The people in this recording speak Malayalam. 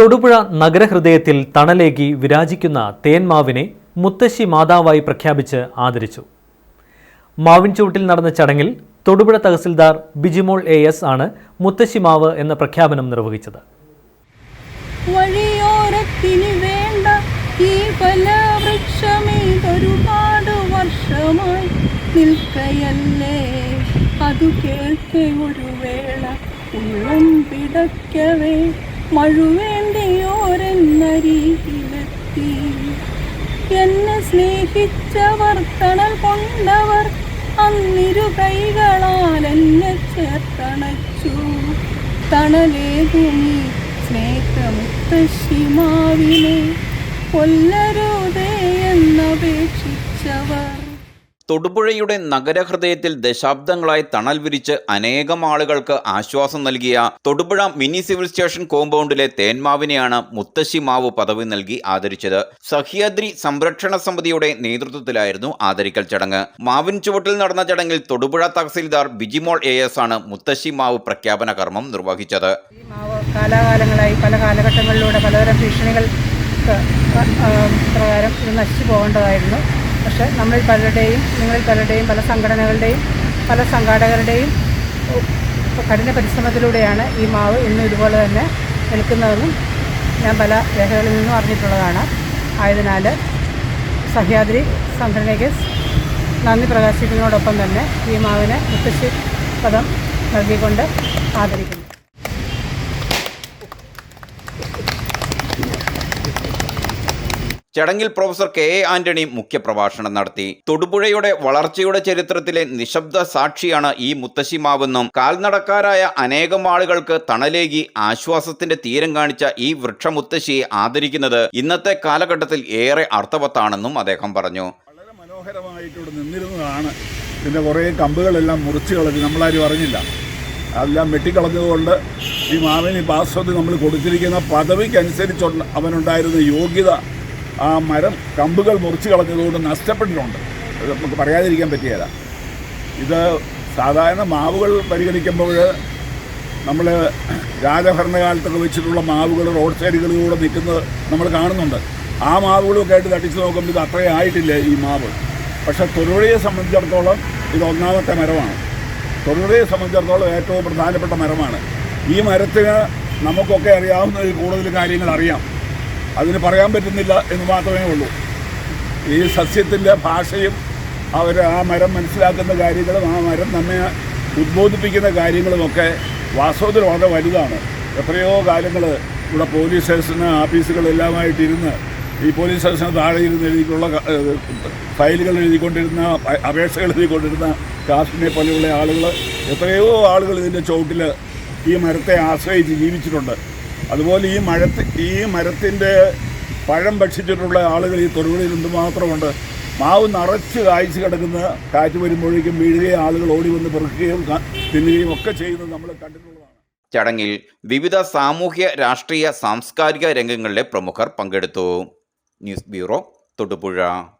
തൊടുപുഴ നഗരഹൃദയത്തിൽ തണലേകി വിരാജിക്കുന്ന തേൻമാവിനെ മുത്തശ്ശി മാതാവായി പ്രഖ്യാപിച്ച് ആദരിച്ചു. മാവിൻ ചൂട്ടിൽ നടന്ന ചടങ്ങിൽ തൊടുപുഴ തഹസിൽദാർ ബിജിമോൾ എ എസ് ആണ് മുത്തശ്ശി മാവ് എന്ന പ്രഖ്യാപനം നിർവഹിച്ചത്. വഴിയോരത്തിന് ഫലവൃക്ഷമേതൊരുപാട് വർഷമായി വേള പിടയ്ക്കവേ മഴുവേണ്ടിയോരെന്നരികിലെത്തി എന്നെ സ്നേഹിച്ചവർ തണൽ കൊണ്ടവർ അന്നിരു കൈകളാൽ എന്നെ ചേർത്തണച്ചു. തണലേകുമി സ്നേഹമുത്തശ്ശിമാവിനെ കൊല്ലരുതേ എന്നപേക്ഷിച്ചവർ. തൊടുപുഴയുടെ നഗരഹൃദയത്തിൽ ദശാബ്ദങ്ങളായി തണൽ വിരിച്ച് അനേകം ആളുകൾക്ക് ആശ്വാസം നൽകിയ തൊടുപുഴ മിനി സിവിൽ സ്റ്റേഷൻ കോമ്പൗണ്ടിലെ തേന്മാവിനെയാണ് മുത്തശ്ശി മാവ് പദവി നൽകി ആദരിച്ചത്. സഹ്യാദ്രി സംരക്ഷണ സമിതിയുടെ നേതൃത്വത്തിലായിരുന്നു ആദരിക്കൽ ചടങ്ങ്. മാവിൻ ചുവട്ടിൽ നടന്ന ചടങ്ങിൽ തൊടുപുഴ തഹസിൽദാർ ബിജിമോൾ എ എസ് ആണ് മുത്തശ്ശി മാവ് പ്രഖ്യാപന കർമ്മം നിർവഹിച്ചത്. ഈ കാലാകാലങ്ങളായി പല കാലഘട്ടങ്ങളിലൂടെ പലതരം ഭീഷണികൾ പ്രകാരം ഇത് നശിച്ചു പോകേണ്ടതായിരുന്നു. പക്ഷേ നമ്മൾ പലരുടെയും നിങ്ങളിൽ പലരുടെയും പല സംഘടനകളുടെയും പല സംഘാടകരുടെയും കഠിന പരിശ്രമത്തിലൂടെയാണ് ഈ മാവ് ഇന്നും ഇതുപോലെ തന്നെ നിൽക്കുന്നതെന്നും ഞാൻ പല രേഖകളിൽ നിന്നും അറിഞ്ഞിട്ടുള്ളതാണ്. ആയതിനാൽ സഹ്യാദ്രി സംഘടനയ്ക്ക് നന്ദി പ്രകാശിക്കുന്നതോടൊപ്പം തന്നെ ഈ മാവിനെ മുത്തശ്ശി പദം നൽകിക്കൊണ്ട് ആദരിക്കുന്നു. ചടങ്ങിൽ പ്രൊഫസർ കെ എ ആന്റണി മുഖ്യപ്രഭാഷണം നടത്തി. തൊടുപുഴയുടെ വളർച്ചയുടെ ചരിത്രത്തിലെ നിശബ്ദ സാക്ഷിയാണ് ഈ മുത്തശ്ശിമാവെന്നും കാൽനടക്കാരായ അനേകം ആളുകൾക്ക് തണലേകി ആശ്വാസത്തിന്റെ തീരം കാണിച്ച ഈ വൃക്ഷമുത്തശ്ശിയെ ആദരിക്കുന്നത് ഇന്നത്തെ കാലഘട്ടത്തിൽ ഏറെ അർത്ഥവത്താണെന്നും അദ്ദേഹം പറഞ്ഞു. വളരെ മനോഹരമായിട്ട് നിന്നിരുന്നതാണ്. പിന്നെ കുറേ കമ്പുകളെല്ലാം മുറിച്ച് കളഞ്ഞ്. നമ്മളാരും അറിഞ്ഞില്ല. അതെല്ലാം വെട്ടിക്കളഞ്ഞതുകൊണ്ട് ഈ മാവിനി പാസ്വതി നമ്മൾ കൊടുത്തിരിക്കുന്ന പദവിക്കനുസരിച്ചുള്ള അവനുണ്ടായിരുന്ന യോഗ്യത ആ മരം കമ്പുകൾ മുറിച്ച് കളഞ്ഞതുകൊണ്ട് നഷ്ടപ്പെട്ടിട്ടുണ്ട്. നമുക്ക് പറയാതിരിക്കാൻ പറ്റിയല്ല ഇത് സാധാരണ മാവുകൾ പരിഗണിക്കുമ്പോൾ നമ്മൾ രാജഭരണകാലത്തൊക്കെ വെച്ചിട്ടുള്ള മാവുകൾ റോഡ് സൈഡുകളിലൂടെ നിൽക്കുന്നത് നമ്മൾ കാണുന്നുണ്ട്. ആ മാവുകളൊക്കെ ആയിട്ട് തട്ടിച്ച് നോക്കുമ്പോൾ ഇത് അത്രയും ആയിട്ടില്ല ഈ മാവ്. പക്ഷേ തൊടുപുഴയെ സംബന്ധിച്ചിടത്തോളം ഇത് ഒന്നാമത്തെ മരമാണ്. തൊടുപുഴയെ സംബന്ധിച്ചിടത്തോളം ഏറ്റവും പ്രധാനപ്പെട്ട മരമാണ്. ഈ മരത്തിന് നമുക്കൊക്കെ അറിയാവുന്നതിൽ കൂടുതൽ കാര്യങ്ങൾ അറിയാം. അതിന് പറയാൻ പറ്റുന്നില്ല എന്ന് മാത്രമേ ഉള്ളൂ. ഈ സസ്യത്തിന്റെ ഭാഷയും അവർ ആ മരം മനസ്സിലാക്കുന്ന കാര്യങ്ങളും ആ മരം നമ്മെ ഉദ്ബോധിപ്പിക്കുന്ന കാര്യങ്ങളുമൊക്കെ വാസ്തവത്തിൽ വളരെ വലുതാണ്. എത്രയോ കാലങ്ങൾ ഇവിടെ പോലീസ് സ്റ്റേഷന് ആഫീസുകളെല്ലാമായിട്ടിരുന്ന് ഈ പോലീസ് സ്റ്റേഷന് താഴെ ഇരുന്ന് എഴുതിയിട്ടുള്ള ഫയലുകൾ എഴുതിക്കൊണ്ടിരുന്ന അപേക്ഷകൾ എഴുതിക്കൊണ്ടിരുന്ന കാസ്റ്റിനെ പോലെയുള്ള ആളുകൾ എത്രയോ ആളുകൾ ഇതിന്റെ ചുവട്ടിൽ ഈ മരത്തെ ആശ്രയിച്ച് ജീവിച്ചിട്ടുണ്ട്. അതുപോലെ ഈ മഴത്തി ഈ മരത്തിന്റെ പഴം ഭക്ഷിച്ചിട്ടുള്ള ആളുകൾ ഈ തൊടുപുഴയിൽ എന്തുമാത്രമുണ്ട് മാവ് നിറച്ച് കായ്ച്ച് കിടക്കുന്ന കാറ്റ് വരുമ്പോഴേക്കും വീഴുകയും ആളുകൾ ഓടി വന്ന് പെറുക്കുകയും തിന്നുകയും ഒക്കെ ചെയ്യുന്നത് നമ്മൾ കണ്ടിട്ടുള്ളതാണ്. ചടങ്ങിൽ വിവിധ സാമൂഹ്യ രാഷ്ട്രീയ സാംസ്കാരിക രംഗങ്ങളിലെ പ്രമുഖർ പങ്കെടുത്തു. News bureau Thodupuzha.